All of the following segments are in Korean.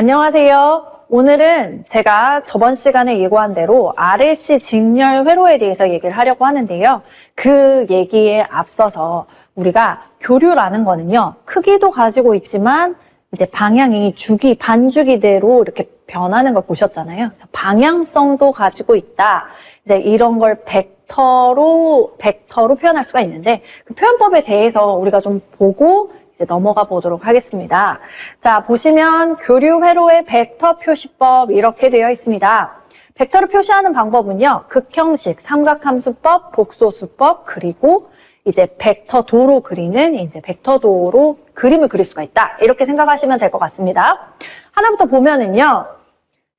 안녕하세요. 오늘은 제가 저번 시간에 예고한 대로 RLC 직렬 회로에 대해서 얘기를 하려고 하는데요. 그 얘기에 앞서서 우리가 교류라는 거는요, 크기도 가지고 있지만 이제 방향이 주기, 반주기대로 이렇게 변하는 걸 보셨잖아요. 그래서 방향성도 가지고 있다. 이제 이런 걸 벡터로, 벡터로 표현할 수가 있는데 그 표현법에 대해서 우리가 좀 보고 이제 넘어가 보도록 하겠습니다. 자, 보시면 교류 회로의 벡터 표시법 이렇게 되어 있습니다. 벡터를 표시하는 방법은요. 극형식, 삼각함수법, 복소수법, 그리고 이제 벡터 도로 그리는 이제 벡터 도로 그림을 그릴 수가 있다. 이렇게 생각하시면 될 것 같습니다. 하나부터 보면은요.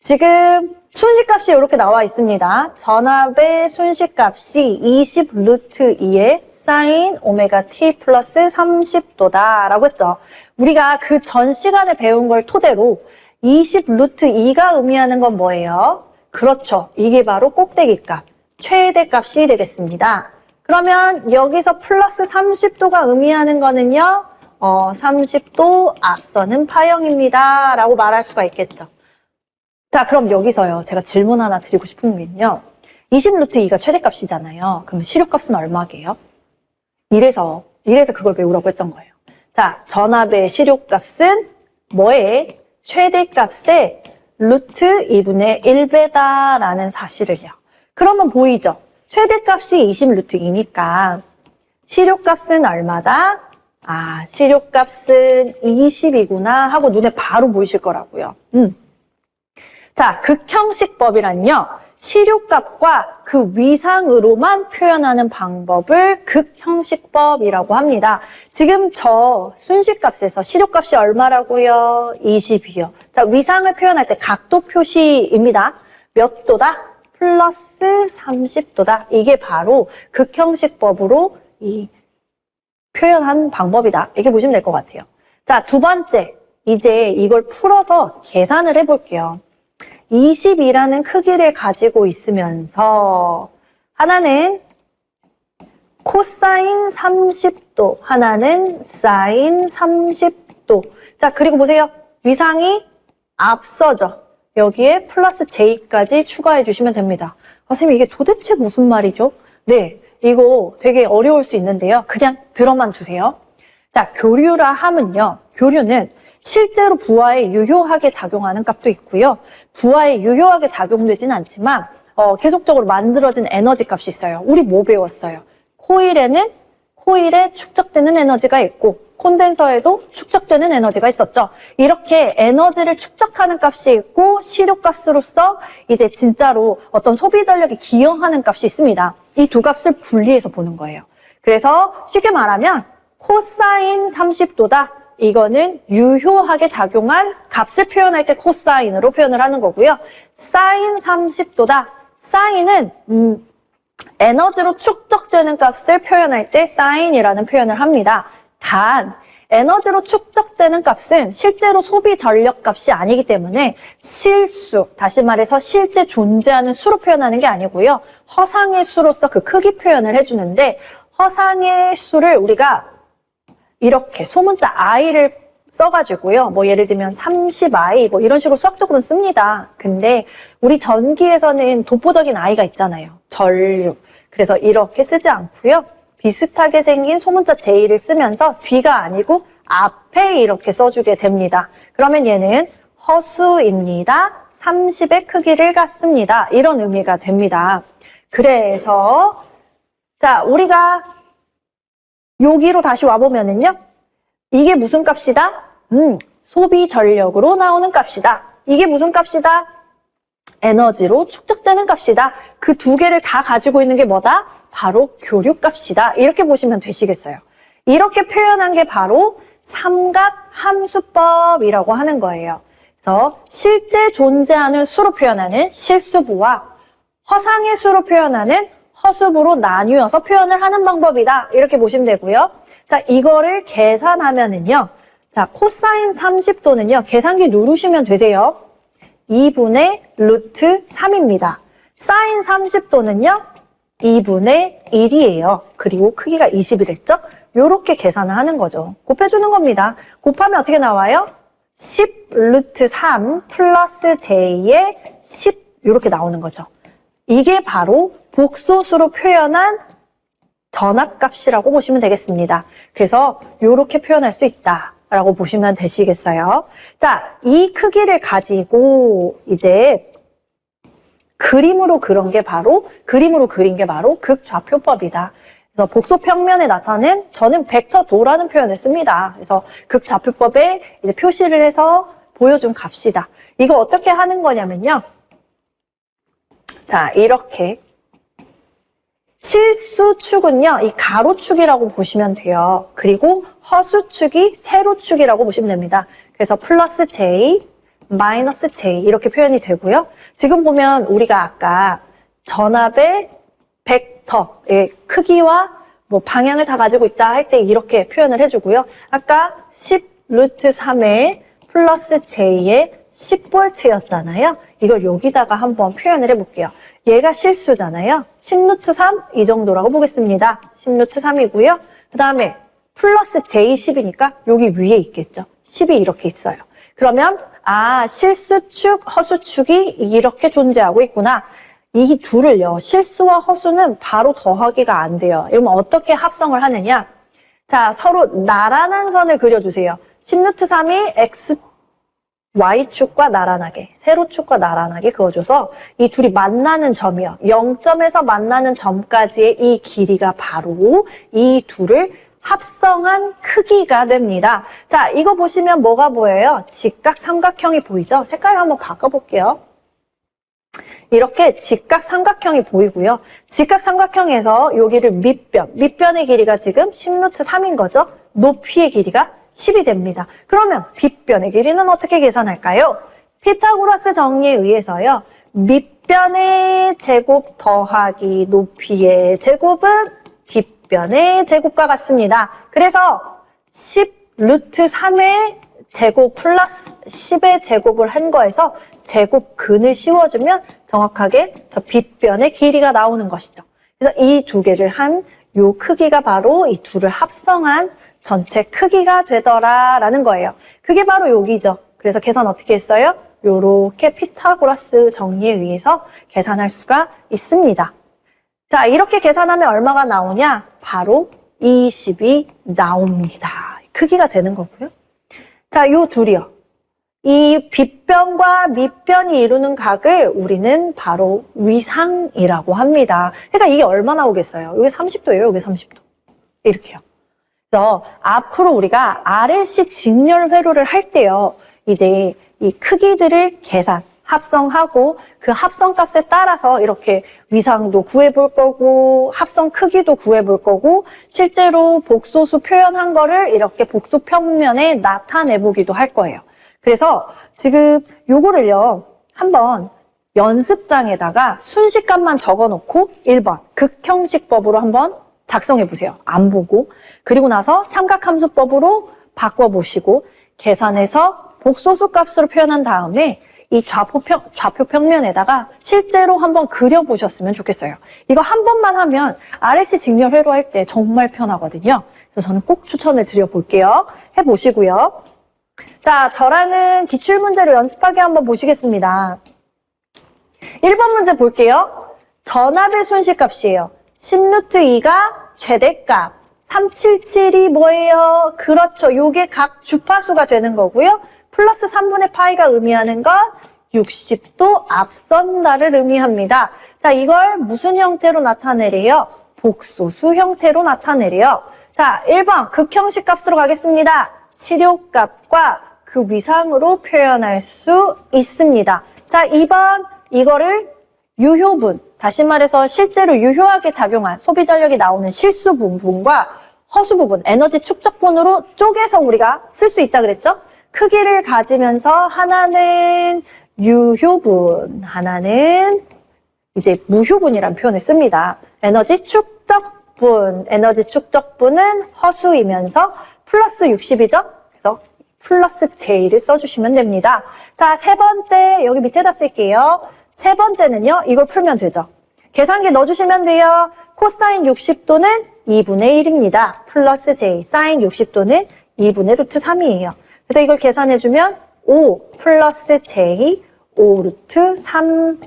지금 순식값이 이렇게 나와 있습니다. 전압의 순식값이 20 루트 2의 사인 오메가 t 플러스 30도다 라고 했죠. 우리가 그 전 시간에 배운 걸 토대로 20 루트 2가 의미하는 건 뭐예요? 그렇죠. 이게 바로 꼭대기 값, 최대 값이 되겠습니다. 그러면 여기서 플러스 30도가 의미하는 거는요. 어, 30도 앞서는 파형입니다. 라고 말할 수가 있겠죠. 자, 그럼 여기서요. 제가 질문 하나 드리고 싶은 게요. 20 루트 2가 최대값이잖아요. 그럼 시료값은 얼마게요? 이래서, 이래서 그걸 배우라고 했던 거예요. 자, 전압의 시료값은 뭐의 최대값의 루트 2분의 1배다라는 사실을요. 그러면 보이죠? 최대값이 20 루트 2니까 시료값은 얼마다? 아, 시료값은 20이구나 하고 눈에 바로 보이실 거라고요. 음. 자, 극형식법이란요. 시료값과 그 위상으로만 표현하는 방법을 극형식법이라고 합니다. 지금 저 순식값에서 시료값이 얼마라고요? 20이요. 자, 위상을 표현할 때 각도 표시입니다. 몇 도다? 플러스 30도다. 이게 바로 극형식법으로 이 표현한 방법이다. 이렇게 보시면 될 것 같아요. 자, 두 번째. 이제 이걸 풀어서 계산을 해볼게요. 20이라는 크기를 가지고 있으면서 하나는 코사인 30도, 하나는 사인 30도. 자, 그리고 보세요. 위상이 앞서죠. 여기에 플러스 j까지 추가해 주시면 됩니다. 아, 선생님 이게 도대체 무슨 말이죠? 네, 이거 되게 어려울 수 있는데요. 그냥 들어만 주세요. 자, 교류라 함은요. 교류는 실제로 부하에 유효하게 작용하는 값도 있고요. 부하에 유효하게 작용되진 않지만 어, 계속적으로 만들어진 에너지 값이 있어요. 우리 뭐 배웠어요? 코일에는 코일에 축적되는 에너지가 있고 콘덴서에도 축적되는 에너지가 있었죠. 이렇게 에너지를 축적하는 값이 있고 시료 값으로서 이제 진짜로 어떤 소비 전력이 기여하는 값이 있습니다. 이 두 값을 분리해서 보는 거예요. 그래서 쉽게 말하면 코사인 30도다. 이거는 유효하게 작용한 값을 표현할 때 코사인으로 표현을 하는 거고요. 사인 30도다. 사인은 음, 에너지로 축적되는 값을 표현할 때 사인이라는 표현을 합니다. 단 에너지로 축적되는 값은 실제로 소비 전력 값이 아니기 때문에 실수, 다시 말해서 실제 존재하는 수로 표현하는 게 아니고요. 허상의 수로서 그 크기 표현을 해주는데 허상의 수를 우리가 이렇게 소문자 i를 써가지고요. 뭐 예를 들면 30i 뭐 이런 식으로 수학적으로 씁니다. 근데 우리 전기에서는 도포적인 i가 있잖아요. 전류. 그래서 이렇게 쓰지 않고요. 비슷하게 생긴 소문자 j를 쓰면서 뒤가 아니고 앞에 이렇게 써주게 됩니다. 그러면 얘는 허수입니다. 30의 크기를 갖습니다. 이런 의미가 됩니다. 그래서 자 우리가 여기로 다시 와보면은요. 이게 무슨 값이다? 음, 소비 전력으로 나오는 값이다. 이게 무슨 값이다? 에너지로 축적되는 값이다. 그 두 개를 다 가지고 있는 게 뭐다? 바로 교류 값이다. 이렇게 보시면 되시겠어요. 이렇게 표현한 게 바로 삼각 함수법이라고 하는 거예요. 그래서 실제 존재하는 수로 표현하는 실수부와 허상의 수로 표현하는 허수부로 나뉘어서 표현을 하는 방법이다. 이렇게 보시면 되고요. 자, 이거를 계산하면은요. 자, 코사인 30도는요. 계산기 누르시면 되세요. 2분의 루트 3입니다. 사인 30도는요. 2분의 1이에요. 그리고 크기가 20이랬죠? 요렇게 계산을 하는 거죠. 곱해주는 겁니다. 곱하면 어떻게 나와요? 10 루트 3 플러스 j의 10 이렇게 나오는 거죠. 이게 바로 복소수로 표현한 전압값이라고 보시면 되겠습니다. 그래서 이렇게 표현할 수 있다 라고 보시면 되시겠어요. 자, 이 크기를 가지고 이제 그림으로 그런 게 바로 그림으로 그린 게 바로 극좌표법이다. 그래서 복소 평면에 나타낸 저는 벡터 도라는 표현을 씁니다. 그래서 극좌표법에 이제 표시를 해서 보여준 값이다. 이거 어떻게 하는 거냐면요. 자, 이렇게 실수축은요, 이 가로축이라고 보시면 돼요. 그리고 허수축이 세로축이라고 보시면 됩니다. 그래서 플러스 j, 마이너스 j 이렇게 표현이 되고요. 지금 보면 우리가 아까 전압의 벡터의 크기와 뭐 방향을 다 가지고 있다 할 때 이렇게 표현을 해주고요. 아까 10 루트 3의 플러스 j의 10볼트였잖아요. 이걸 여기다가 한번 표현을 해볼게요. 얘가 실수잖아요. 10루트 3 이 정도라고 보겠습니다. 10루트 3이고요. 그 다음에 플러스 j10이니까 여기 위에 있겠죠. 10이 이렇게 있어요. 그러면 아 실수축, 허수축이 이렇게 존재하고 있구나. 이 둘을요. 실수와 허수는 바로 더하기가 안 돼요. 이러면 어떻게 합성을 하느냐? 자 서로 나란한 선을 그려주세요. 10루트 3이 x Y축과 나란하게, 세로축과 나란하게 그어줘서 이 둘이 만나는 점이요. 0점에서 만나는 점까지의 이 길이가 바로 이 둘을 합성한 크기가 됩니다. 자, 이거 보시면 뭐가 보여요? 직각 삼각형이 보이죠? 색깔을 한번 바꿔볼게요. 이렇게 직각 삼각형이 보이고요. 직각 삼각형에서 여기를 밑변, 밑변의 길이가 지금 10루트 3인 거죠? 높이의 길이가 10이 됩니다. 그러면 빗변의 길이는 어떻게 계산할까요? 피타고라스 정리에 의해서요. 밑변의 제곱 더하기 높이의 제곱은 뒷변의 제곱과 같습니다. 그래서 10 루트 3의 제곱 플러스 10의 제곱을 한 거에서 제곱근을 씌워주면 정확하게 저 빗변의 길이가 나오는 것이죠. 그래서 이 두 개를 한 요 크기가 바로 이 둘을 합성한 전체 크기가 되더라라는 거예요. 그게 바로 여기죠. 그래서 계산 어떻게 했어요? 요렇게 피타고라스 정리에 의해서 계산할 수가 있습니다. 자, 이렇게 계산하면 얼마가 나오냐? 바로 20이 나옵니다. 크기가 되는 거고요. 자, 요 둘이요. 이 빗변과 밑변이 이루는 각을 우리는 바로 위상이라고 합니다. 그러니까 이게 얼마 나오겠어요? 이게 30도예요, 이게 30도. 이렇게요. 그래서 앞으로 우리가 RLC 직렬 회로를 할 때요. 이제 이 크기들을 계산, 합성하고 그 합성 값에 따라서 이렇게 위상도 구해볼 거고 합성 크기도 구해볼 거고 실제로 복소수 표현한 거를 이렇게 복소 평면에 나타내 보기도 할 거예요. 그래서 지금 요거를요. 한번 연습장에다가 순식간만 적어 놓고 1번 극형식법으로 한번 작성해 보세요. 안 보고. 그리고 나서 삼각함수법으로 바꿔보시고 계산해서 복소수 값으로 표현한 다음에 이 좌표 평, 좌표 평면에다가 실제로 한번 그려보셨으면 좋겠어요. 이거 한 번만 하면 RSC 직렬 회로 할 때 정말 편하거든요. 그래서 저는 꼭 추천을 드려볼게요. 해보시고요. 자, 저라는 기출문제로 연습하게 한번 보시겠습니다. 1번 문제 볼게요. 전압의 순식값이에요. 10루트 2가 최대값. 377이 뭐예요? 그렇죠. 요게 각 주파수가 되는 거고요. 플러스 3분의 파이가 의미하는 건 60도 앞선다를 의미합니다. 자, 이걸 무슨 형태로 나타내래요? 복소수 형태로 나타내래요. 자, 1번 극형식 값으로 가겠습니다. 실효값과 그 위상으로 표현할 수 있습니다. 자, 2번 이거를 유효분, 다시 말해서 실제로 유효하게 작용한 소비 전력이 나오는 실수 부분과 허수 부분, 에너지 축적분으로 쪼개서 우리가 쓸 수 있다 그랬죠? 크기를 가지면서 하나는 유효분, 하나는 이제 무효분이라는 표현을 씁니다. 에너지 축적분, 에너지 축적분은 허수이면서 플러스 60이죠? 그래서 플러스 J를 써주시면 됩니다. 자, 세 번째 여기 밑에다 쓸게요. 세 번째는요. 이걸 풀면 되죠. 계산기 넣어주시면 돼요. 코사인 60도는 2분의 1입니다. 플러스 J, 사인 60도는 2분의 루트 3이에요. 그래서 이걸 계산해주면 5 플러스 J 5 루트 3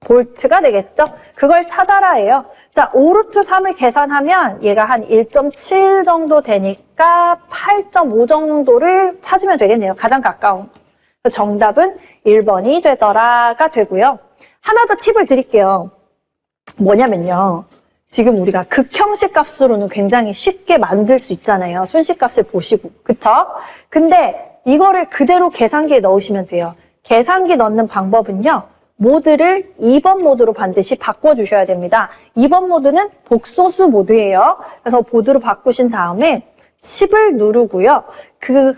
볼트가 되겠죠? 그걸 찾아라예요. 자, 5 루트 3을 계산하면 얘가 한 1.7 정도 되니까 8.5 정도를 찾으면 되겠네요. 가장 가까운. 정답은 1번이 되더라가 되고요. 하나 더 팁을 드릴게요. 뭐냐면요. 지금 우리가 극형식 값으로는 굉장히 쉽게 만들 수 있잖아요. 순식 값을 보시고. 그쵸? 근데 이거를 그대로 계산기에 넣으시면 돼요. 계산기 넣는 방법은요. 모드를 2번 모드로 반드시 바꿔주셔야 됩니다. 2번 모드는 복소수 모드예요. 그래서 보드로 바꾸신 다음에 10을 누르고요. 그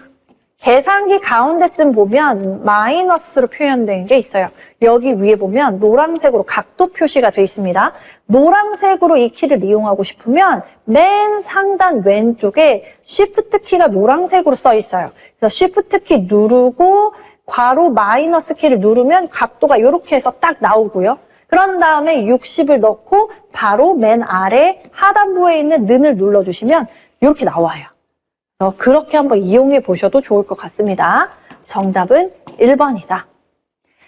계산기 가운데쯤 보면 마이너스로 표현된 게 있어요. 여기 위에 보면 노란색으로 각도 표시가 되어 있습니다. 노란색으로 이 키를 이용하고 싶으면 맨 상단 왼쪽에 Shift 키가 노란색으로 써 있어요. 그래서 Shift 키 누르고 괄호 마이너스 키를 누르면 각도가 이렇게 해서 딱 나오고요. 그런 다음에 60을 넣고 바로 맨 아래 하단부에 있는 는을 눌러주시면 이렇게 나와요. 어, 그렇게 한번 이용해 보셔도 좋을 것 같습니다. 정답은 1번이다.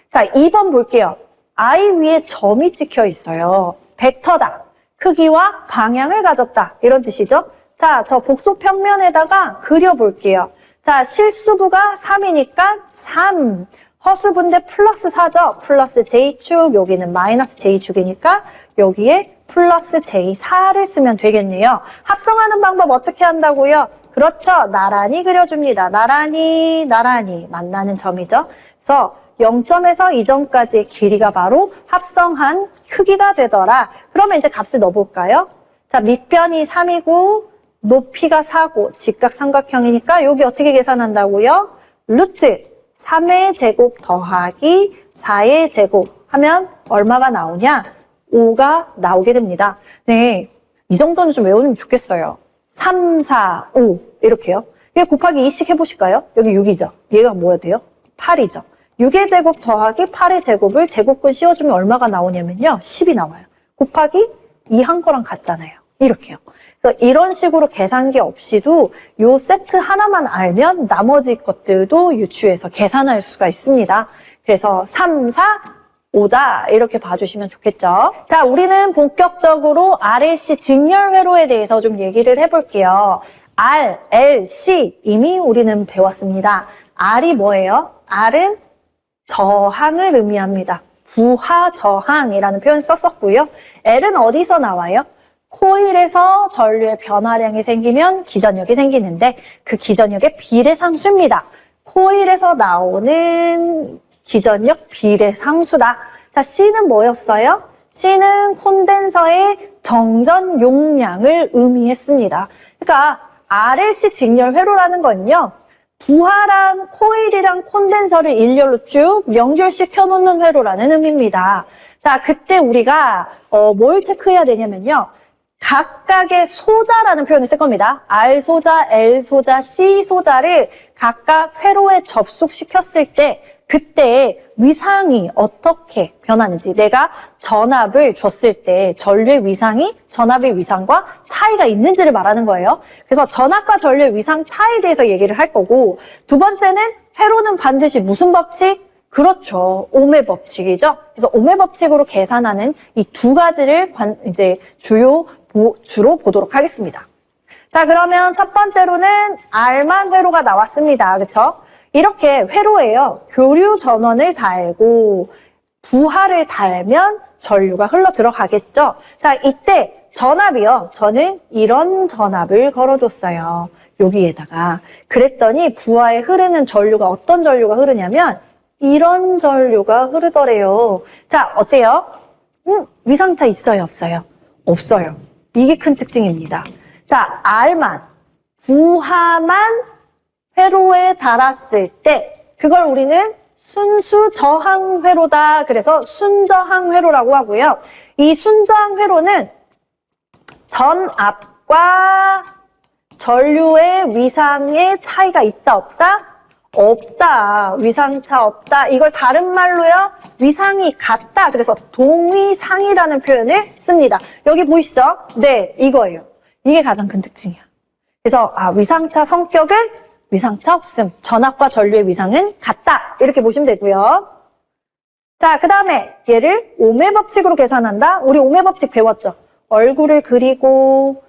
자, 2번 볼게요. I 위에 점이 찍혀 있어요. 벡터다. 크기와 방향을 가졌다. 이런 뜻이죠. 자, 저 복소 평면에다가 그려볼게요. 자, 실수부가 3이니까 3. 허수분데 플러스 4죠. 플러스 J축, 여기는 마이너스 J축이니까 여기에 플러스 J4를 쓰면 되겠네요. 합성하는 방법 어떻게 한다고요? 그렇죠. 나란히 그려줍니다. 나란히, 나란히 만나는 점이죠. 그래서 0점에서 2점까지의 길이가 바로 합성한 크기가 되더라. 그러면 이제 값을 넣어볼까요? 자, 밑변이 3이고 높이가 4고 직각삼각형이니까 여기 어떻게 계산한다고요? 루트 3의 제곱 더하기 4의 제곱 하면 얼마가 나오냐? 5가 나오게 됩니다. 네, 이 정도는 좀 외우면 좋겠어요. 3, 4, 5 이렇게요. 얘 곱하기 2씩 해보실까요? 여기 6이죠. 얘가 뭐야 돼요? 8이죠. 6의 제곱 더하기 8의 제곱을 제곱근 씌워주면 얼마가 나오냐면요. 10이 나와요. 곱하기 2 한 거랑 같잖아요. 이렇게요. 그래서 이런 식으로 계산기 없이도 요 세트 하나만 알면 나머지 것들도 유추해서 계산할 수가 있습니다. 그래서 3, 4, 5다 이렇게 봐주시면 좋겠죠. 자, 우리는 본격적으로 RLC 직렬 회로에 대해서 좀 얘기를 해볼게요. R, L, C 이미 우리는 배웠습니다. R이 뭐예요? R은 저항을 의미합니다. 부하 저항이라는 표현 썼었고요. L은 어디서 나와요? 코일에서 전류의 변화량이 생기면 기전력이 생기는데 그 기전력의 비례 상수입니다. 코일에서 나오는 기전력 비례 상수다. 자, C는 뭐였어요? C는 콘덴서의 정전 용량을 의미했습니다. 그러니까 RLC 직렬 회로라는 건요. 부하랑 코일이랑 콘덴서를 일렬로 쭉 연결시켜 놓는 회로라는 의미입니다. 자, 그때 우리가 어, 뭘 체크해야 되냐면요. 각각의 소자라는 표현을 쓸 겁니다. R 소자, L 소자, C 소자를 각각 회로에 접속시켰을 때 그때 위상이 어떻게 변하는지 내가 전압을 줬을 때 전류의 위상이 전압의 위상과 차이가 있는지를 말하는 거예요. 그래서 전압과 전류의 위상 차이에 대해서 얘기를 할 거고 두 번째는 회로는 반드시 무슨 법칙? 그렇죠. 오메 법칙이죠. 그래서 오메 법칙으로 계산하는 이 두 가지를 관- 이제 주요 보- 주로 보도록 하겠습니다. 자, 그러면 첫 번째로는 R만 회로가 나왔습니다. 그쵸? 이렇게 회로예요. 교류 전원을 달고 부하를 달면 전류가 흘러 들어가겠죠? 자, 이때 전압이요. 저는 이런 전압을 걸어줬어요. 여기에다가. 그랬더니 부하에 흐르는 전류가 어떤 전류가 흐르냐면 이런 전류가 흐르더래요. 자, 어때요? 음, 위상차 있어요, 없어요? 없어요. 이게 큰 특징입니다. 자, R만, 부하만 회로에 달았을 때, 그걸 우리는 순수 저항 회로다. 그래서 순저항 회로라고 하고요. 이 순저항 회로는 전압과 전류의 위상의 차이가 있다, 없다? 없다. 위상차 없다. 이걸 다른 말로요. 위상이 같다. 그래서 동위상이라는 표현을 씁니다. 여기 보이시죠? 네, 이거예요. 이게 가장 큰 특징이야. 그래서 아, 위상차 성격은 위상차 없음. 전압과 전류의 위상은 같다. 이렇게 보시면 되고요. 자, 그 다음에 얘를 오메 법칙으로 계산한다. 우리 오메 법칙 배웠죠? 얼굴을 그리고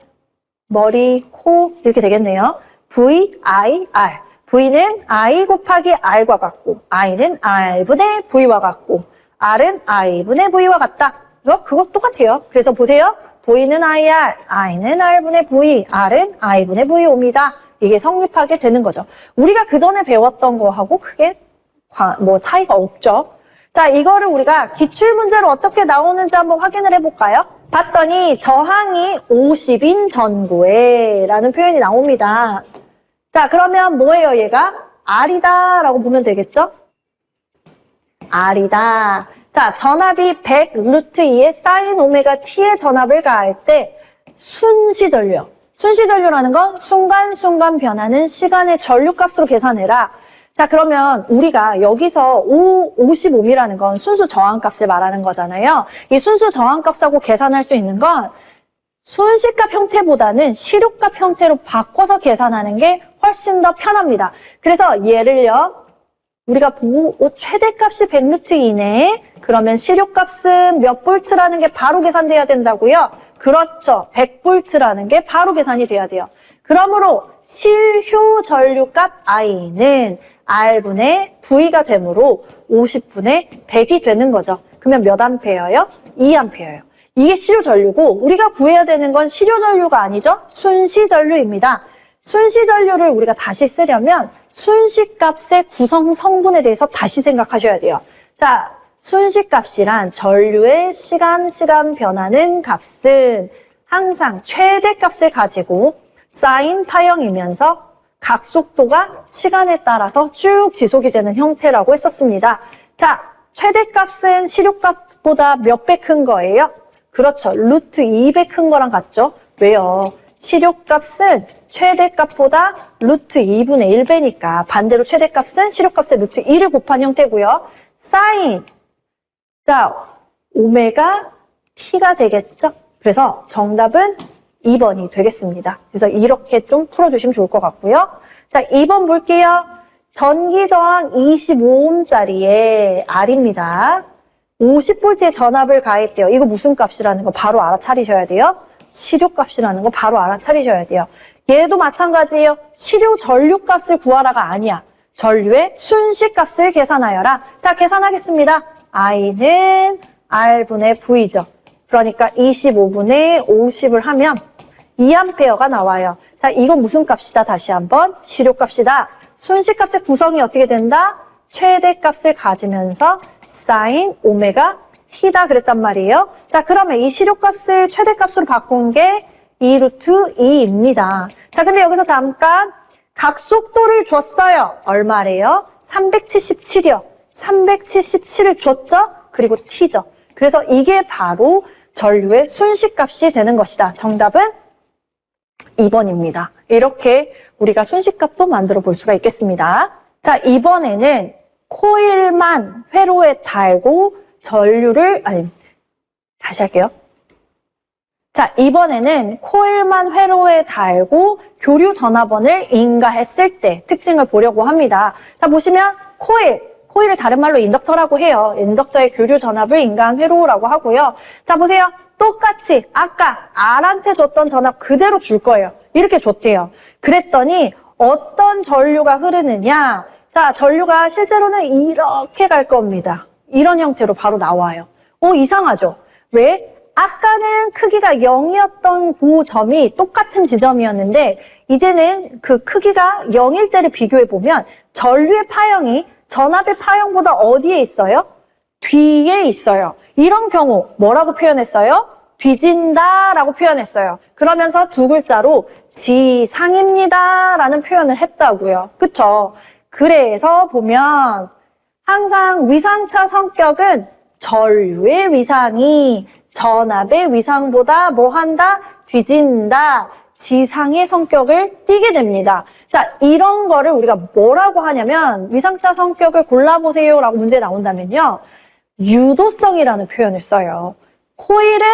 머리, 코 이렇게 되겠네요. V, I, R. V는 I 곱하기 R과 같고 I는 R분의 V와 같고 R은 I분의 V와 같다. 이거 그거 똑같아요. 그래서 보세요. V는 IR, I는 R분의 V, R은 I분의 V 옵니다. 이게 성립하게 되는 거죠. 우리가 그 전에 배웠던 거하고 크게 과- 뭐 차이가 없죠. 자, 이거를 우리가 기출 문제로 어떻게 나오는지 한번 확인을 해볼까요? 봤더니 저항이 50인 전구에 라는 표현이 나옵니다. 자, 그러면 뭐예요, 얘가? R이다 라고 보면 되겠죠? R이다. 자, 전압이 100 루트 2의 사인 오메가 t의 전압을 가할 때 순시전류. 순시전류라는 건 순간순간 변하는 시간의 전류값으로 계산해라. 자, 그러면 우리가 여기서 5, 55미라는 건 순수 저항값을 말하는 거잖아요. 이 순수 저항값하고 계산할 수 있는 건 순시값 형태보다는 시료값 형태로 바꿔서 계산하는 게 훨씬 더 편합니다. 그래서 얘를요, 우리가 보고 어, 최대값이 100루트 이내에 그러면 시료값은 몇 볼트라는 게 바로 계산돼야 된다고요? 그렇죠. 100볼트라는 게 바로 계산이 돼야 돼요. 그러므로 실효 전류값 I는 R분의 V가 되므로 50분의 100이 되는 거죠. 그러면 몇 암페어요? 2암페어요. 이게 실효 전류고 우리가 구해야 되는 건 실효 전류가 아니죠. 순시 전류입니다. 순시 전류를 우리가 다시 쓰려면 순시 값의 구성 성분에 대해서 다시 생각하셔야 돼요. 자, 순시값이란 전류의 시간 시간 변하는 값은 항상 최대값을 가지고 쌓인 파형이면서 각 속도가 시간에 따라서 쭉 지속이 되는 형태라고 했었습니다. 자, 최대값은 시료값보다 몇 배 큰 거예요? 그렇죠. 루트 2배 큰 거랑 같죠? 왜요? 시료값은 최대값보다 루트 2분의 1배니까 반대로 최대값은 시료값의 루트 2를 곱한 형태고요. 사인. 자, 오메가 t가 되겠죠? 그래서 정답은 2번이 되겠습니다. 그래서 이렇게 좀 풀어주시면 좋을 것 같고요. 자, 2번 볼게요. 전기 저항 25ohm짜리의 R입니다. 50V의 전압을 가했대요. 이거 무슨 값이라는 거 바로 알아차리셔야 돼요. 시료 값이라는 거 바로 알아차리셔야 돼요. 얘도 마찬가지예요. 시료 전류 값을 구하라가 아니야. 전류의 순시 값을 계산하여라. 자, 계산하겠습니다. I는 R분의 V죠. 그러니까 25분의 50을 하면 2암페어가 나와요. 자, 이건 무슨 값이다? 다시 한번 시료 값이다. 순시 값의 구성이 어떻게 된다? 최대 값을 가지면서 사인 오메가 t다 그랬단 말이에요. 자, 그러면 이 시료 값을 최대 값으로 바꾼 게 2 루트 2입니다. 자, 근데 여기서 잠깐 각 속도를 줬어요. 얼마래요? 377이요. 377을 줬죠? 그리고 t죠. 그래서 이게 바로 전류의 순시값이 되는 것이다. 정답은 2번입니다. 이렇게 우리가 순시값도 만들어 볼 수가 있겠습니다. 자, 이번에는 코일만 회로에 달고 전류를, 아니, 다시 할게요. 자, 이번에는 코일만 회로에 달고 교류 전화번을 인가했을 때 특징을 보려고 합니다. 자, 보시면 코일, 코일을 다른 말로 인덕터라고 해요. 인덕터의 교류 전압을 인가한 회로라고 하고요. 자, 보세요. 똑같이 아까 R한테 줬던 전압 그대로 줄 거예요. 이렇게 줬대요. 그랬더니 어떤 전류가 흐르느냐? 자, 전류가 실제로는 이렇게 갈 겁니다. 이런 형태로 바로 나와요. 오, 이상하죠? 왜? 아까는 크기가 0이었던 그 점이 똑같은 지점이었는데 이제는 그 크기가 0일 때를 비교해 보면 전류의 파형이 전압의 파형보다 어디에 있어요? 뒤에 있어요. 이런 경우 뭐라고 표현했어요? 뒤진다 라고 표현했어요. 그러면서 두 글자로 지상입니다 라는 표현을 했다고요. 그쵸? 그래서 보면 항상 위상차 성격은 전류의 위상이 전압의 위상보다 뭐 한다? 뒤진다. 지상의 성격을 띠게 됩니다. 자, 이런 거를 우리가 뭐라고 하냐면 위상차 성격을 골라보세요라고 문제 나온다면요. 유도성이라는 표현을 써요. 코일은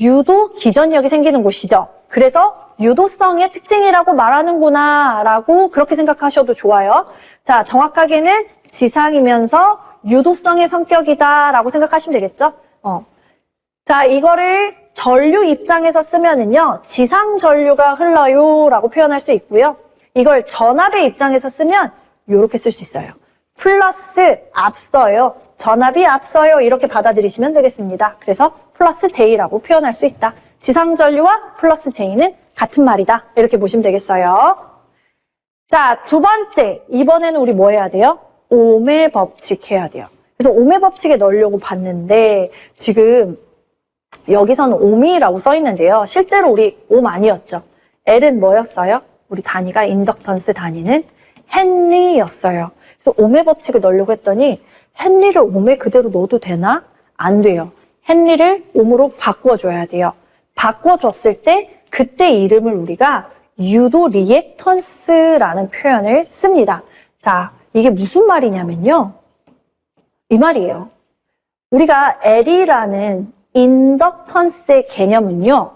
유도 기전력이 생기는 곳이죠. 그래서 유도성의 특징이라고 말하는구나 라고 그렇게 생각하셔도 좋아요. 자, 정확하게는 지상이면서 유도성의 성격이다 라고 생각하시면 되겠죠? 어. 자, 이거를 전류 입장에서 쓰면은요, 지상 전류가 흘러요 라고 표현할 수 있고요. 이걸 전압의 입장에서 쓰면 이렇게 쓸 수 있어요. 플러스 앞서요. 전압이 앞서요. 이렇게 받아들이시면 되겠습니다. 그래서 플러스 J라고 표현할 수 있다. 지상 전류와 플러스 J는 같은 말이다. 이렇게 보시면 되겠어요. 자, 두 번째. 이번에는 우리 뭐 해야 돼요? 오메 법칙 해야 돼요. 그래서 오메 법칙에 넣으려고 봤는데 지금 여기서는 옴이라고 써 있는데요. 실제로 우리 옴 아니었죠. L은 뭐였어요? 우리 단위가 인덕턴스 단위는 헨리였어요. 그래서 옴의 법칙을 넣으려고 했더니 헨리를 옴에 그대로 넣어도 되나? 안 돼요. 헨리를 옴으로 바꿔줘야 돼요. 바꿔줬을 때 그때 이름을 우리가 유도 리액턴스라는 표현을 씁니다. 자, 이게 무슨 말이냐면요. 이 말이에요. 우리가 L이라는 인덕턴스의 개념은요,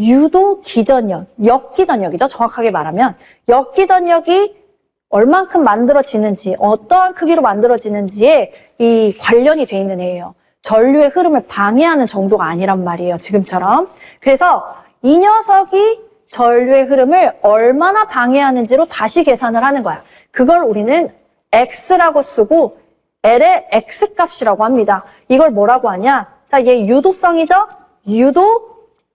유도 기전력, 역기전력이죠. 정확하게 말하면 역기전력이 얼만큼 만들어지는지, 어떠한 크기로 만들어지는지에 이 관련이 돼 있는 애예요. 전류의 흐름을 방해하는 정도가 아니란 말이에요. 지금처럼. 그래서 이 녀석이 전류의 흐름을 얼마나 방해하는지로 다시 계산을 하는 거야. 그걸 우리는 X라고 쓰고 L의 X 값이라고 합니다. 이걸 뭐라고 하냐? 자, 얘 유도성이죠? 유도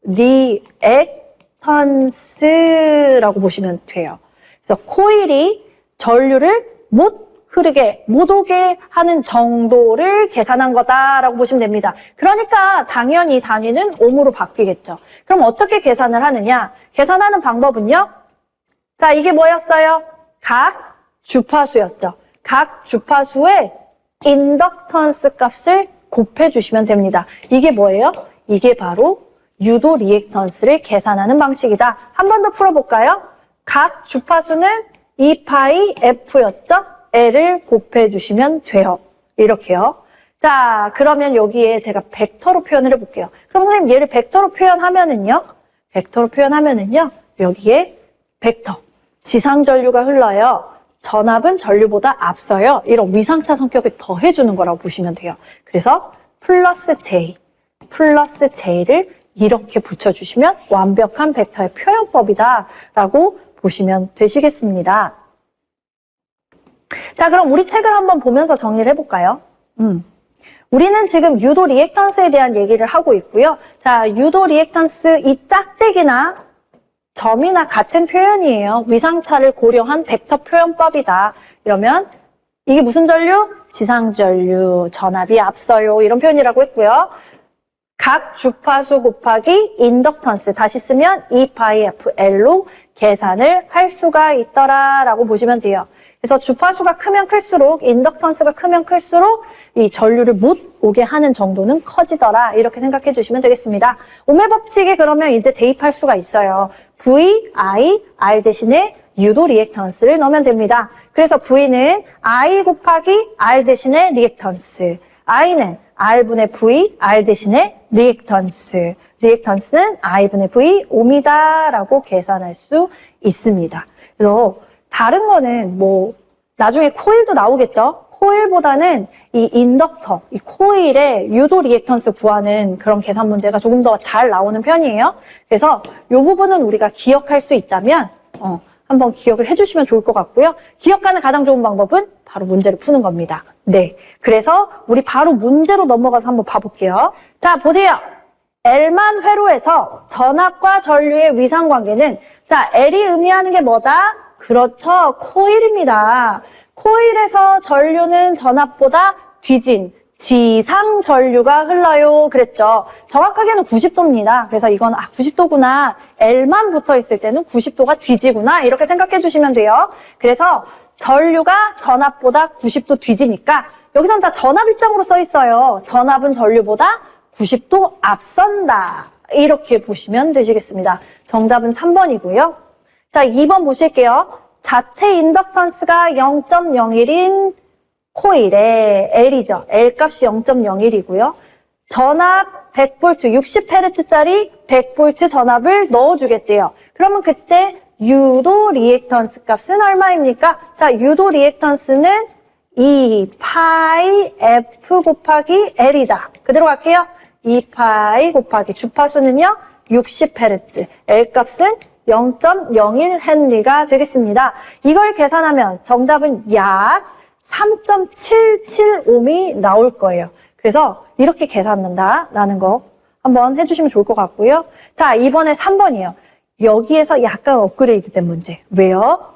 리액턴스라고 보시면 돼요. 그래서 코일이 전류를 못 흐르게, 못 오게 하는 정도를 계산한 거다라고 보시면 됩니다. 그러니까 당연히 단위는 옴으로 바뀌겠죠. 그럼 어떻게 계산을 하느냐? 계산하는 방법은요? 자, 이게 뭐였어요? 각 주파수였죠. 각 주파수의 인덕턴스 값을 곱해 주시면 됩니다. 이게 뭐예요? 이게 바로 유도 리액턴스를 계산하는 방식이다. 한 번 더 풀어볼까요? 각 주파수는 2파이 F였죠? L을 곱해 주시면 돼요. 이렇게요. 자, 그러면 여기에 제가 벡터로 표현을 해볼게요. 그럼 선생님 얘를 벡터로 표현하면은요? 벡터로 표현하면은요? 여기에 벡터. 지상 전류가 흘러요. 전압은 전류보다 앞서요. 이런 위상차 성격을 더해주는 거라고 보시면 돼요. 그래서 플러스 J, 플러스 J를 이렇게 붙여주시면 완벽한 벡터의 표현법이다라고 보시면 되시겠습니다. 자, 그럼 우리 책을 한번 보면서 정리를 해볼까요? 음. 우리는 지금 유도 리액턴스에 대한 얘기를 하고 있고요. 자, 유도 리액턴스 이 짝대기나 점이나 같은 표현이에요. 위상차를 고려한 벡터 표현법이다. 이러면 이게 무슨 전류? 지상전류, 전압이 앞서요. 이런 표현이라고 했고요. 각 주파수 곱하기 인덕턴스 다시 쓰면 2파이FL로 계산을 할 수가 있더라라고 보시면 돼요. 그래서 주파수가 크면 클수록 인덕턴스가 크면 클수록 이 전류를 못 오게 하는 정도는 커지더라 이렇게 생각해 주시면 되겠습니다. 오메 법칙에 그러면 이제 대입할 수가 있어요. V, I, R 대신에 유도 리액턴스를 넣으면 됩니다. 그래서 V는 I 곱하기 R 대신에 리액턴스, I는 R분의 V, R 대신에 리액턴스, 리액턴스는 I분의 V, 옴이다라고 계산할 수 있습니다. 그래서 다른 거는 뭐 나중에 코일도 나오겠죠? 코일보다는 이 인덕터, 이 코일의 유도 리액턴스 구하는 그런 계산 문제가 조금 더 잘 나오는 편이에요. 그래서 이 부분은 우리가 기억할 수 있다면 어, 한번 기억을 해주시면 좋을 것 같고요. 기억하는 가장 좋은 방법은 바로 문제를 푸는 겁니다. 네. 그래서 우리 바로 문제로 넘어가서 한번 봐볼게요. 자, 보세요. L만 회로에서 전압과 전류의 위상 관계는 자, L이 의미하는 게 뭐다? 그렇죠. 코일입니다. 코일에서 전류는 전압보다 뒤진 지상 전류가 흘러요. 그랬죠. 정확하게는 90도입니다. 그래서 이건 아 90도구나. L만 붙어 있을 때는 90도가 뒤지구나. 이렇게 생각해 주시면 돼요. 그래서 전류가 전압보다 90도 뒤지니까 여기선 다 전압 입장으로 써 있어요. 전압은 전류보다 90도 앞선다. 이렇게 보시면 되시겠습니다. 정답은 3번이고요. 자, 2번 보실게요. 자체 인덕턴스가 0.01인 코일의 L이죠. L 값이 0.01이고요. 전압 100V, 60Hz짜리 100V 전압을 넣어주겠대요. 그러면 그때 유도 리액턴스 값은 얼마입니까? 자, 유도 리액턴스는 2 파이 F 곱하기 L이다. 그대로 갈게요. 2 파이 곱하기 주파수는요. 60Hz. L 값은 0.01 헨리가 되겠습니다. 이걸 계산하면 정답은 약 3.77옴이 나올 거예요. 그래서 이렇게 계산한다라는 거 한번 해주시면 좋을 것 같고요. 자, 이번에 3번이에요. 여기에서 약간 업그레이드 된 문제. 왜요?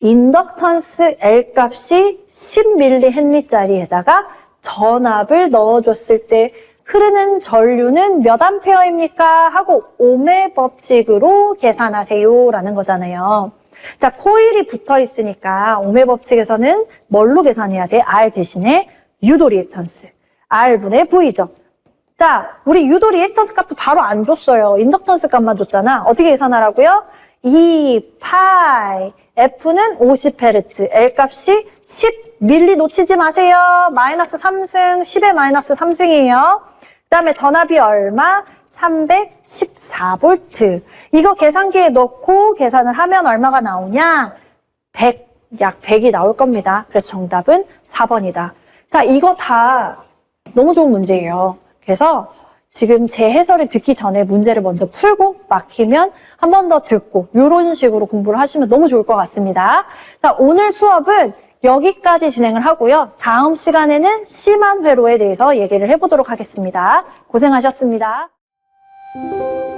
인덕턴스 L 값이 10mH짜리에다가 전압을 넣어줬을 때 흐르는 전류는 몇 암페어입니까? 하고 옴의 법칙으로 계산하세요 라는 거잖아요. 자, 코일이 붙어 있으니까 옴의 법칙에서는 뭘로 계산해야 돼? R 대신에 유도 리액턴스. R분의 V죠. 자, 우리 유도 리액턴스 값도 바로 안 줬어요. 인덕턴스 값만 줬잖아. 어떻게 계산하라고요? 2 파이 F는 50Hz, L 값이 10밀리 놓치지 마세요. 마이너스 3승, 10의 마이너스 3승이에요. 그 다음에 전압이 얼마? 314V. 이거 계산기에 넣고 계산을 하면 얼마가 나오냐? 100, 약 100이 나올 겁니다. 그래서 정답은 4번이다. 자, 이거 다 너무 좋은 문제예요. 그래서 지금 제 해설을 듣기 전에 문제를 먼저 풀고 막히면 한 번 더 듣고 이런 식으로 공부를 하시면 너무 좋을 것 같습니다. 자, 오늘 수업은 여기까지 진행을 하고요. 다음 시간에는 심한 회로에 대해서 얘기를 해보도록 하겠습니다. 고생하셨습니다. Música